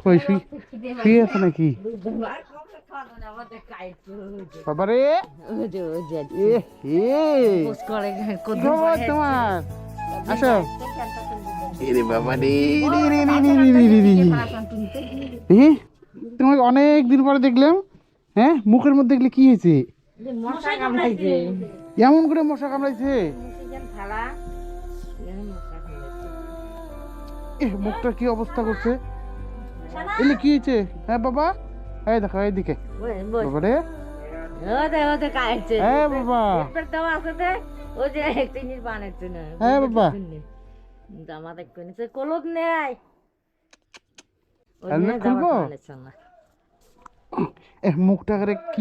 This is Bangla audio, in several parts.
কই শুই আছে নাকি? বাবারে তোমার? আসো। তোমাকে অনেক দিন পরে দেখলাম হ্যাঁ? মুখের মধ্যে দেখলে কি হয়েছে? এমন করে মশা কামড়াইছে? মুখটা কি অবস্থা করছে? এলি কি হয়েছে? হ্যাঁ বাবা? এই দেখো এইদিকে বাবারে। হ্যাঁ বাবা। হ্যাঁ, হ্যাঁ,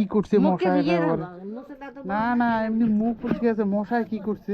করছে মশায় না না এমনি মুখ পরিষ্কার আছে মশায় কি করছে?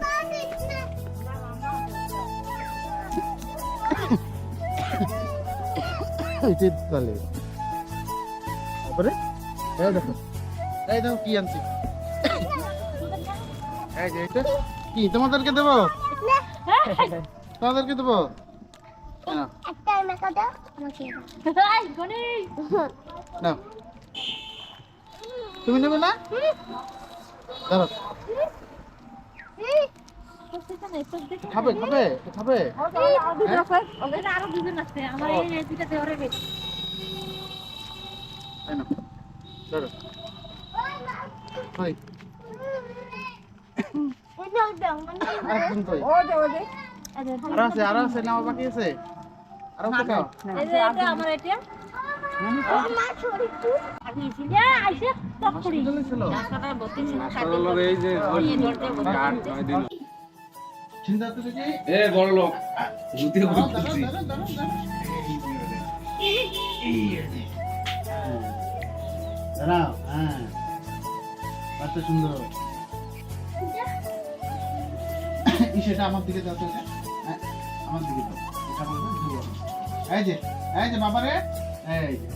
এটা তাহলে। তারপরে? এই দেখো। এই দেখো কি আনছি। এই যে এটা কি তোমাদেরকে দেবো? তোমাদেরকে দেবো? নাও। তুমি নেবে না? দাঁড়াও। খাবে খাবে খাবে। আরও দুজন আছে আমার এই দুটা দেওয়ারে বেশি। কই আরও আছে আরও আছে নাও বাকি আছে। আরও আছে খাও এই যে এটা আমার এটা এই যে চিন্তা করতেছি এ বড় লোক রুতে বলতেছি দাঁড়াও হ্যাঁ। কত সেটা আমার দিকে যাতে হ্যাঁ? হ্যাঁ, আমার দিকে যাও এই যে এই যে বাবারে এই যে।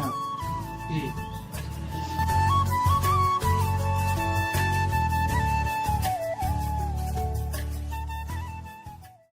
嗯，嗯。